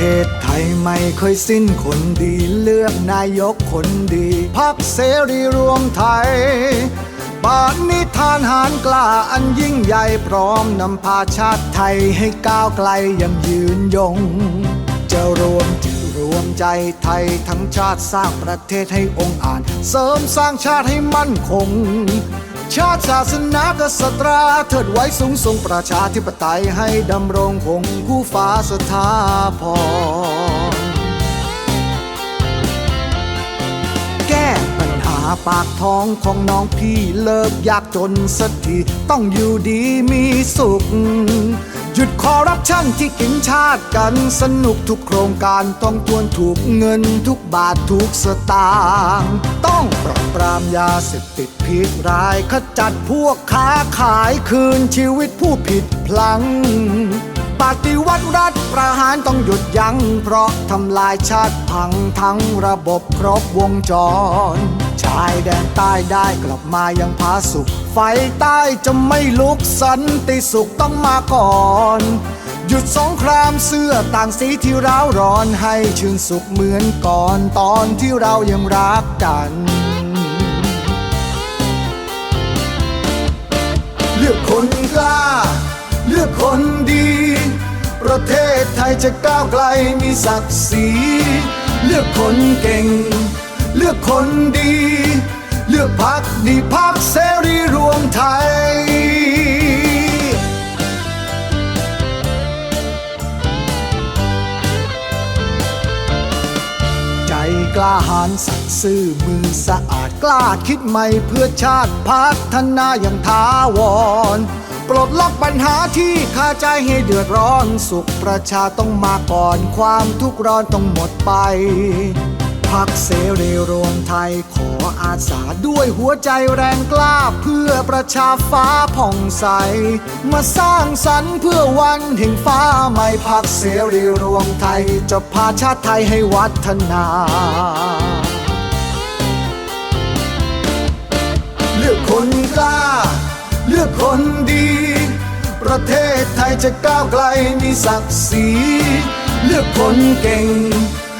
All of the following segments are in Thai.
ทศไทยไม่เคยสิ้นคนดีเลือกนายกคนดีพักเสรีรวมไทยปานิทานหารกล้าอันยิ่งใหญ่พร้อมนำพาชาติไทยให้ก้าวไกลยังยืนยง จะรวมจิตรวมใจไทยทั้งชาติสร้างประเทศให้องค์อาจเสริมสร้างชาติให้มั่นคง ชาติศาสนากษัตราเทิดไว้สูงส่งประชาธิปไตยให้ดำรงคงคู่ฟ้าสถาพร ปาปากท้องของน้องพี่เลิกยากจนสักทีต้องอยู่ดีมีสุข หยุดคอรัปชันที่กินชาติกันสนุกทุกโครงการต้องทวนถูกเงินทุกบาททุกสตางค์ต้องปราบปรามยาเสพติดพิษร้ายขจัดพวกค้าขายคืนชีวิตผู้ผิดพลังปฏิวัติรัฐประหารต้องหยุดยัง้งเพราะทำลายชาติพังทั้งระบบครบวงจร ชายแดนใต้ได้กลับมายังผาสุข ไฟใต้จะไม่ลุกสันติสุขต้องมาก่อน หยุดสงครามเสื้อต่างสีที่ร้าวร้อนให้ชื่นสุขเหมือนก่อนตอนที่เรายังรักกันเลือกคนกล้า เลือกคนดี ประเทศไทยจะก้าวไกลมีศักดิ์ศรีเลือกคนเก่ง เลือกคนดี เลือกพักดีพักเสรีรวมไทยใจกล้าหาญสัตย์ซื่อมือสะอาดกล้าคิดใหม่เพื่อชาติพัฒนาอย่างท้าวร ปลดล็อกปัญหาที่คาใจให้เดือดร้อนสุขประชาต้องมาก่อนความทุกข์ร้อนต้องหมดไป พักเสรีรวมไทยขออาสาด้วยหัวใจแรงกล้าเพื่อประชาฟ้าผ่องใส มาสร้างสรรค์เพื่อวันแห่งฟ้าใหม่พักเสรีรวมไทยจะพาชาติไทยให้วัฒนาเลือกคนกล้า เลือกคนดี ประเทศไทยจะก้าวไกลมีศักดิ์ศรีเลือกคนเก่ง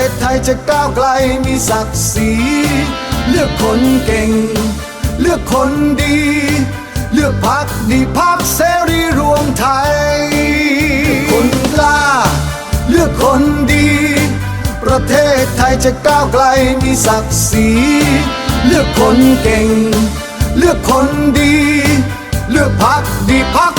ศ จะก้าวไกลมีศักดิ์ศรีเลือกคนเก่ง เลือกคนดี เลือกพักดีพักเสรีรวมไทย คนกล้า เลือกคนดี ประเทศไทยจะก้าวไกลมีศักดิ์ศรีเลือกคนเก่ง เลือกคนดี เลือกพักดีพัก